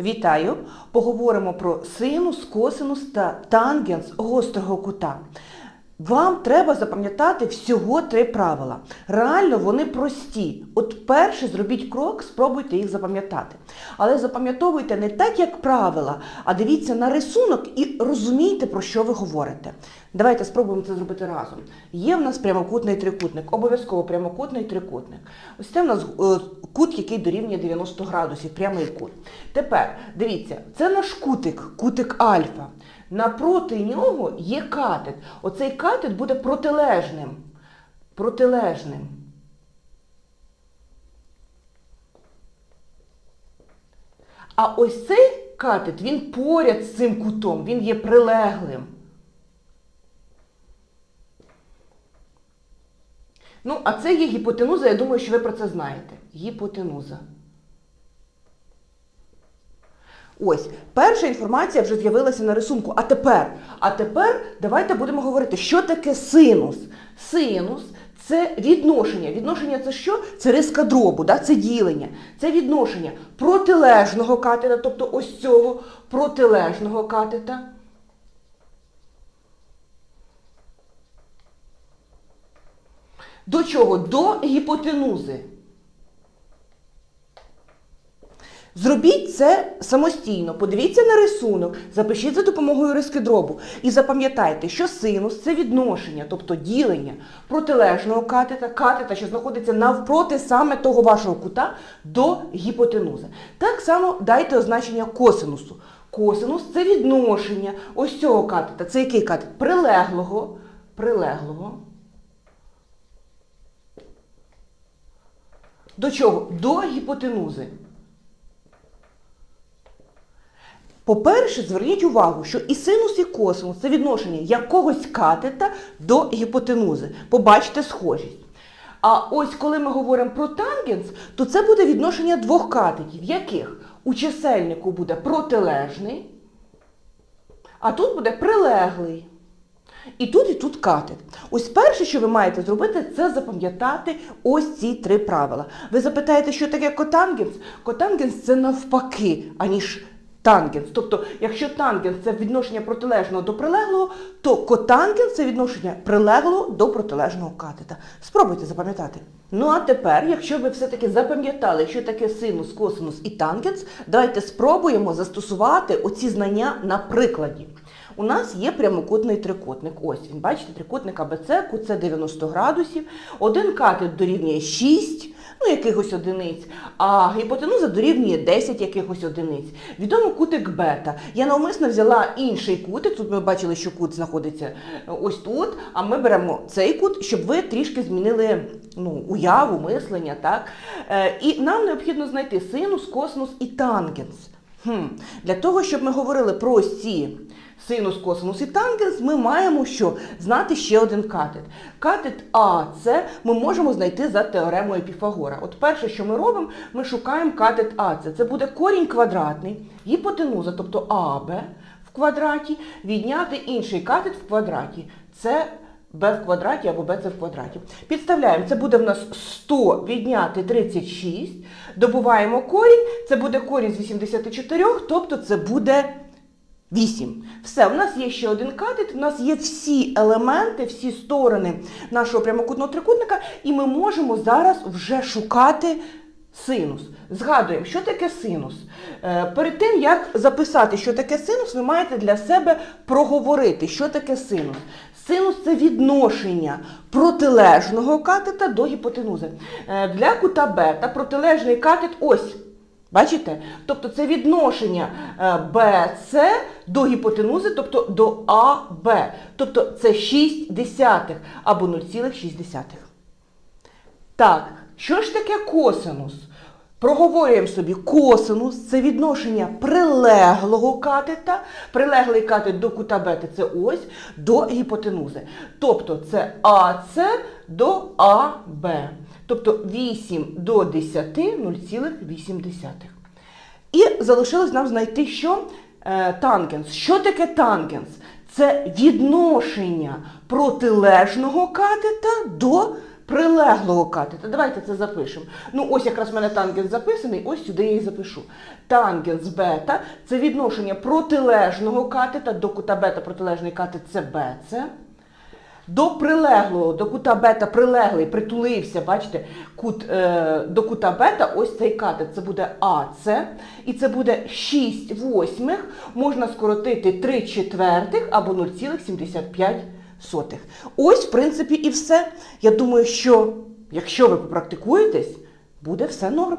Вітаю! Поговоримо про синус, косинус та тангенс гострого кута. Вам треба запам'ятати всього три правила. Реально вони прості. От перше зробіть крок, спробуйте їх запам'ятати. Але запам'ятовуйте не так, як правила, а дивіться на рисунок і розумійте, про що ви говорите. Давайте спробуємо це зробити разом. Є в нас прямокутний трикутник, обов'язково прямокутний трикутник. Ось це в нас е, кут, який дорівнює 90 градусів, прямий кут. Тепер дивіться, це наш кутик, кутик альфа. Напроти нього є катет. Оцей катет буде протилежним. Протилежним. А ось цей катет, він поряд з цим кутом, він є прилеглим. Ну, а це є гіпотенуза, я думаю, що ви про це знаєте. Гіпотенуза. Ось, перша інформація вже з'явилася на рисунку. А тепер, а тепер давайте будемо говорити, що таке синус. Синус це відношення. Відношення це що? Це риска дробу, да? це ділення. Це відношення протилежного катета, тобто ось цього протилежного катета. До чого? До гіпотенузи. Зробіть це самостійно, подивіться на рисунок, запишіть за допомогою риски дробу. І запам'ятайте, що синус це відношення, тобто ділення протилежного катета, катета, що знаходиться навпроти саме того вашого кута до гіпотенузи. Так само дайте означення косинусу. Косинус це відношення ось цього катета. Це який катет? Прилеглого, прилеглого. До чого? До гіпотенузи. По-перше, зверніть увагу, що і синус, і косинус це відношення якогось катета до гіпотенузи. Побачите схожість. А ось коли ми говоримо про тангенс, то це буде відношення двох катетів, яких у чисельнику буде протилежний, а тут буде прилеглий. І тут, і тут катет. Ось перше, що ви маєте зробити, це запам'ятати ось ці три правила. Ви запитаєте, що таке котангенс? Котангенс це навпаки, аніж тангенс. Тобто, якщо тангенс це відношення протилежного до прилеглого, то котангенс це відношення прилеглого до протилежного катета. Спробуйте запам'ятати. Ну а тепер, якщо ви все-таки запам'ятали, що таке синус, косинус і тангенс, давайте спробуємо застосувати оці знання на прикладі. У нас є прямокутний трикутник. Ось він, бачите, трикутник АБЦ, кут це 90 градусів. Один катет дорівнює 6, ну якихось одиниць, а гіпотенуза дорівнює 10 якихось одиниць. Відомо кутик бета. Я навмисно взяла інший кутик. Тут ми бачили, що кут знаходиться ось тут, а ми беремо цей кут, щоб ви трішки змінили ну, уяву, мислення. так? Е, і нам необхідно знайти синус, космос і тангенс. Хм. Для того, щоб ми говорили про ось синус, косинус і тангенс, ми маємо що? Знати ще один катет. Катет АЦ ми можемо знайти за теоремою Піфагора. От перше, що ми робимо, ми шукаємо катет АЦ. Це буде корінь квадратний, гіпотенуза, тобто АБ в квадраті, відняти інший катет в квадраті. Це b в квадраті або bc в квадраті. Підставляємо, це буде в нас 100 відняти 36. Добуваємо корінь, це буде корінь з 84, тобто це буде 8. Все, у нас є ще один катет, у нас є всі елементи, всі сторони нашого прямокутного трикутника, і ми можемо зараз вже шукати синус. Згадуємо, що таке синус. Е, Перед тим, як записати, що таке синус, ви маєте для себе проговорити, що таке синус. Синус це відношення протилежного катета до гіпотенузи. Е, Для кута бета протилежний катет ось. Бачите? Тобто це відношення BC до гіпотенузи, тобто до АБ. Тобто це 6 десятих або 0,6. Так, що ж таке косинус? Проговорюємо собі, косинус це відношення прилеглого катета, прилеглий катет до кута бета це ось, до гіпотенузи. Тобто це АС до АБ. Тобто 8 до 10 0,8. І залишилось нам знайти, що е, тангенс. Що таке тангенс? Це відношення протилежного катета до прилеглого катета. Давайте це запишемо. Ну, ось якраз в мене тангенс записаний, ось сюди я і запишу. Тангенс бета це відношення протилежного катета до кута бета протилежний катет це BC. До прилеглого, до кута бета прилеглий, притулився, бачите, кут, е, до кута бета, ось цей катет, це буде АЦ, і це буде 6 восьмих, можна скоротити 3 четвертих або 0,75. Ось, в принципі, і все. Я думаю, що якщо ви попрактикуєтесь, буде все норм.